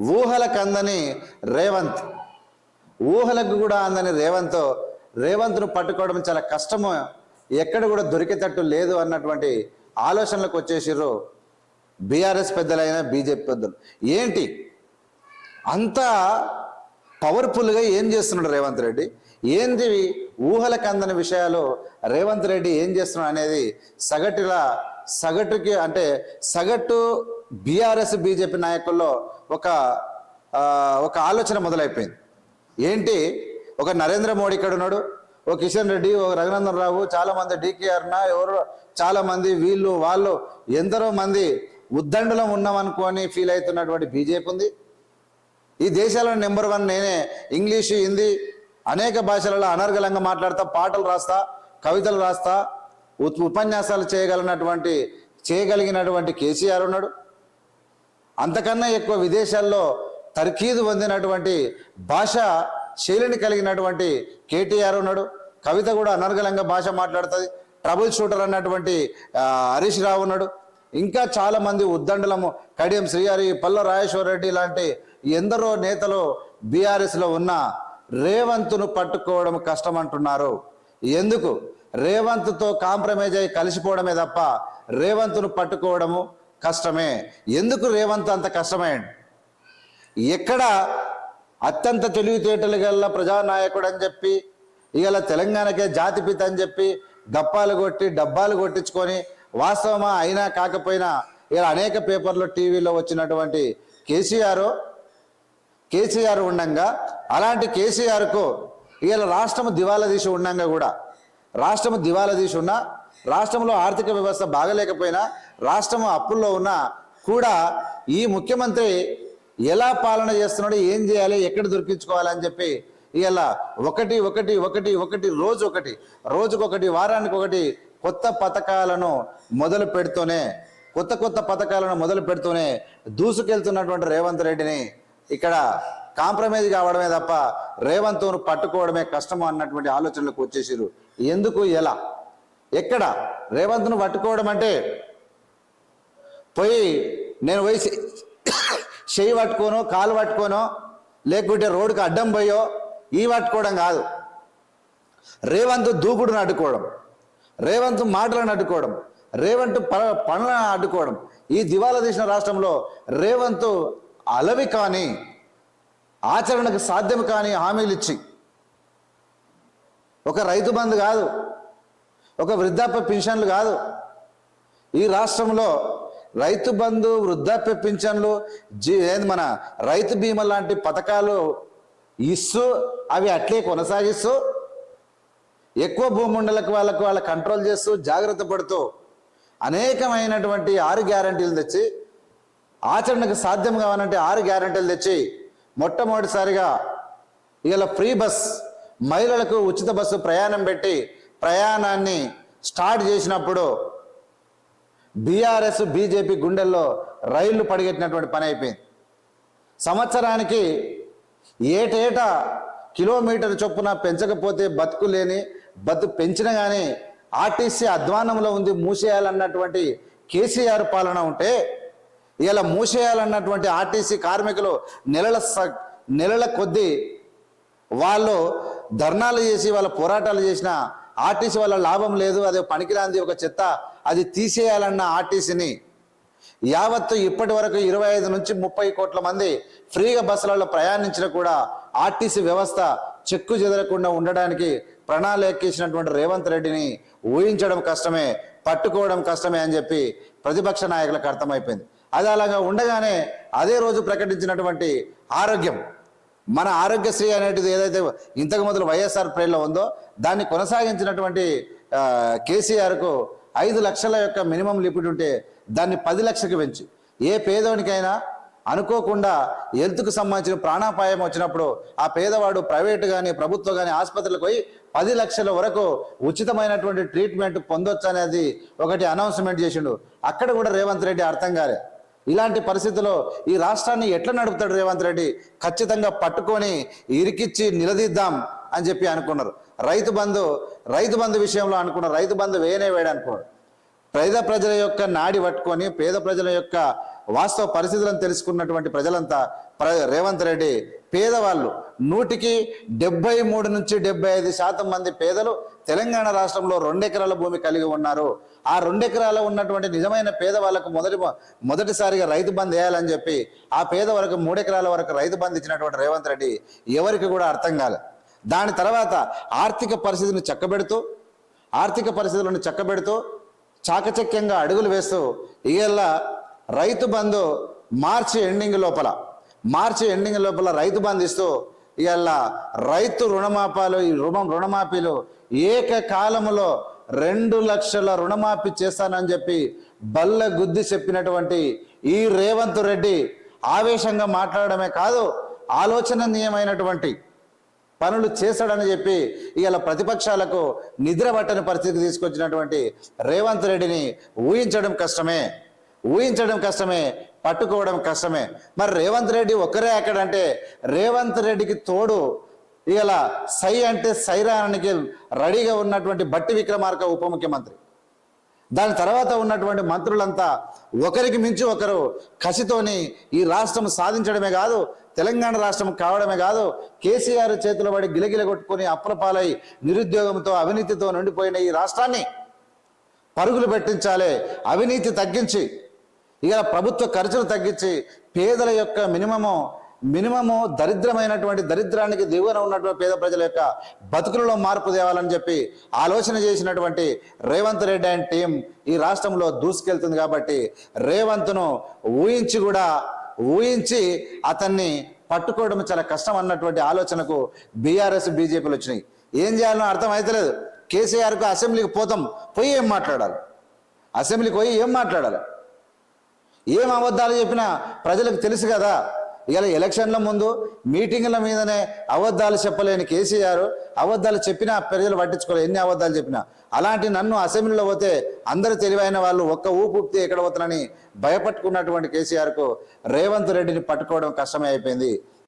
ఊహలకు అందని రేవంత్. ఊహలకు కూడా అందని రేవంత్ రేవంత్ను పట్టుకోవడం చాలా కష్టము. ఎక్కడ కూడా దొరికేటట్టు లేదు అన్నటువంటి ఆలోచనలకు వచ్చేసిర్రు బీఆర్ఎస్ పెద్దలైన బీజేపీ పెద్దలు. ఏంటి? అంత పవర్ఫుల్గా ఏం చేస్తున్నాడు రేవంత్ రెడ్డి? ఏంది ఊహలకు అందని విషయాలు రేవంత్ రెడ్డి ఏం చేస్తున్నాడు అనేది సగటులా సగటుకి అంటే సగటు బీఆర్ఎస్ బీజేపీ నాయకుల్లో ఒక ఒక ఆలోచన మొదలైపోయింది. ఏంటి? ఒక నరేంద్ర మోడీ ఇక్కడ ఉన్నాడు ఓ కిషన్ రెడ్డి ఓ రఘునందన్ రావు చాలామంది మంది ఎవరు చాలామంది వీళ్ళు వాళ్ళు ఎందరో మంది ఉద్దండలం ఉన్నామనుకొని ఫీల్ అవుతున్నటువంటి బీజేపీ ఉంది. ఈ దేశాల్లో నెంబర్ వన్ నేనే ఇంగ్లీషు హిందీ అనేక భాషలలో అనర్గళంగా మాట్లాడతా పాటలు రాస్తా కవితలు రాస్తా ఉపన్యాసాలు చేయగలిగినటువంటి చేయగలిగినటువంటి కేసీఆర్ ఉన్నాడు. అంతకన్నా ఎక్కువ విదేశాల్లో తర్కీదు పొందినటువంటి భాష శైలిని కలిగినటువంటి కేటీఆర్ ఉన్నాడు. కవిత కూడా అనర్గళంగా భాష మాట్లాడుతుంది. ట్రబుల్ షూటర్ అన్నటువంటి హరీష్ రావు ఉన్నాడు. ఇంకా చాలామంది ఉద్దండలము. కడియం శ్రీహరి పల్ల రాజేశ్వర రెడ్డి లాంటి ఎందరో నేతలు బీఆర్ఎస్లో ఉన్న రేవంత్ను పట్టుకోవడం కష్టం అంటున్నారు ఎందుకు? రేవంత్తో కాంప్రమైజ్ అయ్యి కలిసిపోవడమే తప్ప రేవంత్ను పట్టుకోవడము కష్టమే. ఎందుకు రేవంత్ అంత కష్టమైంది ఎక్కడ అత్యంత తెలివితేటలు గల ప్రజానాయకుడు అని చెప్పి ఇవాళ తెలంగాణకే జాతిపిత అని చెప్పి గప్పాలు కొట్టి డబ్బాలు కొట్టించుకొని వాస్తవమా అయినా కాకపోయినా ఇలా అనేక పేపర్లు టీవీలో వచ్చినటువంటి కేసీఆర్ కేసీఆర్ ఉండంగా అలాంటి కేసీఆర్కు ఇవాళ రాష్ట్రం దివాలా తీసి ఉండంగా కూడా రాష్ట్రం దివాలా తీసి ఉన్నా రాష్ట్రంలో ఆర్థిక వ్యవస్థ బాగలేకపోయినా రాష్ట్రం అప్పుల్లో ఉన్నా కూడా ఈ ముఖ్యమంత్రి ఎలా పాలన చేస్తున్నాడు ఏం చేయాలి ఎక్కడ దొరికించుకోవాలని చెప్పి ఇవాళ ఒకటి ఒకటి ఒకటి ఒకటి రోజు ఒకటి రోజుకొకటి వారానికి ఒకటి కొత్త పథకాలను మొదలు పెడుతూనే కొత్త కొత్త పథకాలను మొదలు పెడుతూనే దూసుకెళ్తున్నటువంటి రేవంత్ రెడ్డిని ఇక్కడ కాంప్రమైజ్ కావడమే తప్ప రేవంత్ను పట్టుకోవడమే కష్టము అన్నటువంటి ఆలోచనలకు వచ్చేసారు ఎందుకు? ఎలా? ఎక్కడ? రేవంత్ను పట్టుకోవడం అంటే పోయి నేను పోయి చెయ్యి పట్టుకోనో కాలు పట్టుకోనో లేకుంటే రోడ్డుకి అడ్డం పోయో ఈ పట్టుకోవడం కాదు. రేవంత్ దూకుడును అడ్డుకోవడం రేవంత్ మాటలను అడ్డుకోవడం రేవంత్ ప పనులను అడ్డుకోవడం ఈ దివాలా తీసిన రాష్ట్రంలో రేవంత్ అలవి కానీ ఆచరణకు సాధ్యం కాని హామీలు ఇచ్చి. ఒక రైతు బంధు కాదు. ఒక వృద్ధాప్య పింఛన్లు కాదు. ఈ రాష్ట్రంలో రైతు బంధు వృద్ధాప్య పింఛన్లు జీ ఏంది మన రైతు బీమా లాంటి పథకాలు ఇస్తూ అవి అట్లే కొనసాగిస్తూ ఎక్కువ భూముండలకు వాళ్ళకు వాళ్ళ కంట్రోల్ చేస్తూ జాగ్రత్త పడుతూ అనేకమైనటువంటి ఆరు గ్యారంటీలు తెచ్చి ఆచరణకు సాధ్యం కావాలంటే ఆరు గ్యారంటీలు తెచ్చి మొట్టమొదటిసారిగా ఇలా ఫ్రీ బస్ మహిళలకు ఉచిత బస్సు ప్రయాణం పెట్టి ప్రయాణాన్ని స్టార్ట్ చేసినప్పుడు బీఆర్ఎస్ బీజేపీ గుండెల్లో రైళ్ళు పడిగెట్టినటువంటి పని అయిపోయింది. సంవత్సరానికి ఏటేటా కిలోమీటర్ చొప్పున పెంచకపోతే బతుకు లేని బతుకు పెంచిన కానీ ఆర్టీసీ అధ్వానంలో ఉంది మూసేయాలన్నటువంటి కేసీఆర్ పాలన ఉంటే ఇలా మూసేయాలన్నటువంటి ఆర్టీసీ కార్మికులు నెలల స- నెలల కొద్దీ వాళ్ళు ధర్నాలు చేసి వాళ్ళ పోరాటాలు చేసిన ఆర్టీసీ వల్ల లాభం లేదు అది పనికిరాంది ఒక చెత్త అది తీసేయాలన్న ఆర్టీసీని యావత్తు ఇప్పటి వరకు ఇరవై ఐదు నుంచి ముప్పై కోట్ల మంది ఫ్రీగా బస్సులలో ప్రయాణించిన కూడా ఆర్టీసీ వ్యవస్థ చెక్కు చెదరకుండా ఉండడానికి ప్రణాళికేసినటువంటి రేవంత్ రెడ్డిని ఊహించడం కష్టమే పట్టుకోవడం కష్టమే అని చెప్పి ప్రతిపక్ష నాయకులకు అర్థమైపోయింది. అది అలాగా ఉండగానే అదే రోజు ప్రకటించినటువంటి ఆరోగ్యం. మన ఆరోగ్యశ్రీ అనేటిది ఏదైతే ఇంతకు మొదలు వైఎస్ఆర్ ప్రేర్లో ఉందో దాన్ని కొనసాగించినటువంటి కేసీఆర్కు ఐదు లక్షల యొక్క మినిమం లిమిట్ ఉంటే దాన్ని పది లక్షలకు పెంచి. ఏ పేదోనికైనా అనుకోకుండా హెల్త్కు సంబంధించిన ప్రాణాపాయం వచ్చినప్పుడు ఆ పేదవాడు ప్రైవేటు కానీ ప్రభుత్వ కానీ ఆసుపత్రులకు పోయి పది లక్షల వరకు ఉచితమైనటువంటి ట్రీట్మెంట్ పొందొచ్చు అనేది ఒకటి అనౌన్స్మెంట్ చేసిండు. అక్కడ కూడా రేవంత్ రెడ్డి అర్థం కాలే. ఇలాంటి పరిస్థితుల్లో ఈ రాష్ట్రాన్ని ఎట్లా నడుపుతాడు రేవంత్ రెడ్డి? ఖచ్చితంగా పట్టుకొని ఇరికిచ్చి నిలదీద్దాం అని చెప్పి అనుకున్నారు. రైతు బంధు రైతు బంధు విషయంలో అనుకున్నారు. రైతు బంధు వేయనే వేయడం అనుకున్నాడు పేద ప్రజల యొక్క నాడి పట్టుకొని పేద ప్రజల యొక్క వాస్తవ పరిస్థితులను తెలుసుకున్నటువంటి ప్రజలంతా ప్ర రేవంత్ రెడ్డి పేదవాళ్ళు. నూటికి డెబ్బై మూడు నుంచి డెబ్బై ఐదు శాతం మంది పేదలు తెలంగాణ రాష్ట్రంలో రెండెకరాల భూమి కలిగి ఉన్నారు. ఆ రెండెకరాల ఉన్నటువంటి నిజమైన పేదవాళ్ళకు మొదటి మొదటిసారిగా రైతు బంద్ వేయాలని చెప్పి ఆ పేద వరకు మూడెకరాల వరకు రైతు బంద్ ఇచ్చినటువంటి రేవంత్ రెడ్డి ఎవరికి కూడా అర్థం కాలే. దాని తర్వాత ఆర్థిక పరిస్థితిని చక్కబెడుతూ ఆర్థిక పరిస్థితులను చక్కబెడుతూ చాకచక్యంగా అడుగులు వేస్తూ ఇవాళ రైతు బంధు మార్చి ఎండింగ్ లోపల మార్చి ఎండింగ్ లోపల రైతు బంధు ఇస్తూ ఇవాళ రైతు రుణమాపాలు ఈ రుణం రుణమాఫీలు ఏకకాలములో రెండు లక్షల రుణమాఫీ చేస్తానని చెప్పి బల్ల గుద్ది చెప్పినటువంటి ఈ రేవంత్ రెడ్డి ఆవేశంగా మాట్లాడడమే కాదు ఆలోచనీయమైనటువంటి పనులు చేశాడని చెప్పి ఇవాళ ప్రతిపక్షాలకు నిద్ర పట్టని పరిస్థితికి తీసుకొచ్చినటువంటి రేవంత్ రెడ్డిని ఊహించడం కష్టమే. ఊహించడం కష్టమే పట్టుకోవడం కష్టమే. మరి రేవంత్ రెడ్డి ఒక్కరే ఎక్కడంటే రేవంత్ రెడ్డికి తోడు ఇలా సై అంటే సైరానికి రెడీగా ఉన్నటువంటి బట్టి విక్రమార్క ఉప ముఖ్యమంత్రి. దాని తర్వాత ఉన్నటువంటి మంత్రులంతా ఒకరికి మించి ఒకరు కసితోని ఈ రాష్ట్రం సాధించడమే కాదు తెలంగాణ రాష్ట్రం కావడమే కాదు కేసీఆర్ చేతిలో పడి గిలగిల కొట్టుకొని అప్రపాలై నిరుద్యోగంతో అవినీతితో నిండిపోయిన ఈ రాష్ట్రాన్ని పరుగులు పెట్టించాలి అవినీతి తగ్గించి ఇక ప్రభుత్వ ఖర్చులు తగ్గించి పేదల యొక్క మినిమము మినిమము దరిద్రమైనటువంటి దరిద్రానికి దిగువన ఉన్నటువంటి పేద ప్రజల యొక్క బతుకులలో మార్పు తేవాలని చెప్పి ఆలోచన చేసినటువంటి రేవంత్ రెడ్డి అండ్ టీం ఈ రాష్ట్రంలో దూసుకెళ్తుంది కాబట్టి రేవంత్ను ఊహించి కూడా ఊహించి అతన్ని పట్టుకోవడం చాలా కష్టం అన్నటువంటి ఆలోచనకు బీఆర్ఎస్ బీజేపీలు వచ్చినాయి. ఏం చేయాలనో అర్థం అవుతలేదు కేసీఆర్కు అసెంబ్లీకి పోతాం పోయి ఏం మాట్లాడాలి? అసెంబ్లీకి పోయి ఏం మాట్లాడాలి? ఏం అబద్ధాలు చెప్పినా ప్రజలకు తెలుసు కదా. ఇలా ఎలక్షన్ల ముందు మీటింగ్ల మీదనే అబద్ధాలు చెప్పలేని కేసీఆర్ అబద్ధాలు చెప్పినా ప్రజలు పట్టించుకోలేదు ఎన్ని అబద్ధాలు చెప్పినా. అలాంటి నన్ను అసెంబ్లీలో పోతే అందరు తెలివైన వాళ్ళు ఒక్క ఊపు ఊపితే ఎక్కడ పోతానని భయపట్టుకున్నటువంటి కేసీఆర్కు రేవంత్ రెడ్డిని పట్టుకోవడం కష్టమే అయిపోయింది